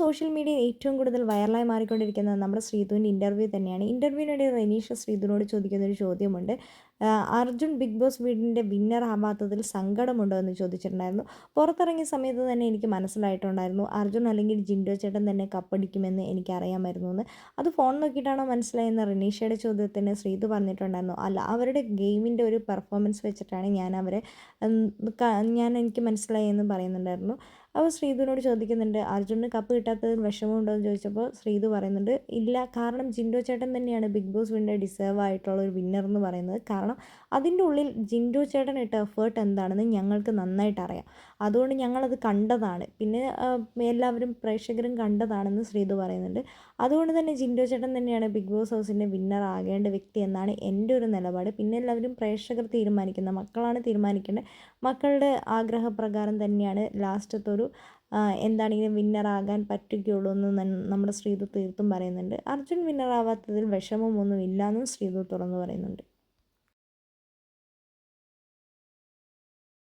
Social മീഡിയയിൽ ഏറ്റവും കൂടുതൽ വൈറലായി മാറിക്കൊണ്ടിരിക്കുന്നത് നമ്മുടെ ശ്രീധുവിന്റെ ഇന്റർവ്യൂ തന്നെയാണ്. ഇന്റർവ്യൂവിനിടെ റെനീഷ ശ്രീധുവിനോട് ചോദിക്കുന്ന ഒരു ചോദ്യമുണ്ട്. അർജുൻ ബിഗ് ബോസ് വീടിന്റെ വിന്നർ ആവാത്തതിൽ സങ്കടമുണ്ടോ എന്ന് ചോദിച്ചിട്ടുണ്ടായിരുന്നു. പുറത്തിറങ്ങിയ സമയത്ത് തന്നെ എനിക്ക് മനസ്സിലായിട്ടുണ്ടായിരുന്നു. അർജുൻ അല്ലെങ്കിൽ ജിൻഡോ ചേട്ടൻ തന്നെ കപ്പടിക്കുമെന്ന് എനിക്കറിയാമായിരുന്നു എന്ന്. അത് ഫോൺ നോക്കിയിട്ടാണോ മനസ്സിലായെന്ന് റിനീഷയുടെ ചോദ്യത്തിന് ശ്രീധു പറഞ്ഞിട്ടുണ്ടായിരുന്നു. അല്ല അവരുടെ ഗെയിമിന്റെ ഒരു പെർഫോമൻസ് വെച്ചിട്ടാണ് ഞാൻ അവരെ ഞാൻ എനിക്ക് മനസ്സിലായി എന്ന് പറയുന്നുണ്ടായിരുന്നു. അപ്പോൾ ശ്രീധുവിനോട് ചോദിക്കുന്നുണ്ട് അർജുനന് കപ്പ് കിട്ടാത്തതിന് വിഷമമുണ്ടോ എന്ന് ചോദിച്ചപ്പോൾ ശ്രീധു പറയുന്നുണ്ട് ഇല്ല കാരണം ജിൻഡോ ചേട്ടൻ തന്നെയാണ് ബിഗ് ബോസ് വിന്റെ ഡിസേർവ് ആയിട്ടുള്ള ഒരു വിന്നർ എന്ന് പറയുന്നത്. കാരണം അതിന്റെ ഉള്ളിൽ ജിൻഡോ ചേട്ടൻ ഇട്ട എഫേർട്ട് എന്താണെന്ന് ഞങ്ങൾക്ക് നന്നായിട്ട് അറിയാം. അതുകൊണ്ട് ഞങ്ങളത് കണ്ടതാണ്. പിന്നെ എല്ലാവരും പ്രേക്ഷകരും കണ്ടതാണെന്ന് ശ്രീധു പറയുന്നുണ്ട്. അതുകൊണ്ട് തന്നെ ജിൻഡോ ചേട്ടൻ തന്നെയാണ് ബിഗ് ബോസ് ഹൗസിന്റെ വിന്നർ ആകേണ്ട വ്യക്തി എന്നാണ് എന്റെ ഒരു നിലപാട്. പിന്നെ എല്ലാവരും പ്രേക്ഷകർ തീരുമാനിക്കുന്ന മക്കളാണ് തീരുമാനിക്കേണ്ടത്. മക്കളുടെ ആഗ്രഹപ്രകാരം തന്നെയാണ് ലാസ്റ്റത്തെ ഒരു ആ, എന്താണെങ്കിലും വിന്നറാകാൻ പറ്റുകയുള്ളൂ എന്ന് നമ്മുടെ ശ്രീതു തീർത്തും പറയുന്നുണ്ട്. അർജുൻ വിന്നറാവാത്തതിൽ വിഷമമൊന്നും ഇല്ലയെന്നും ശ്രീതു തുറന്നു പറയുന്നുണ്ട്.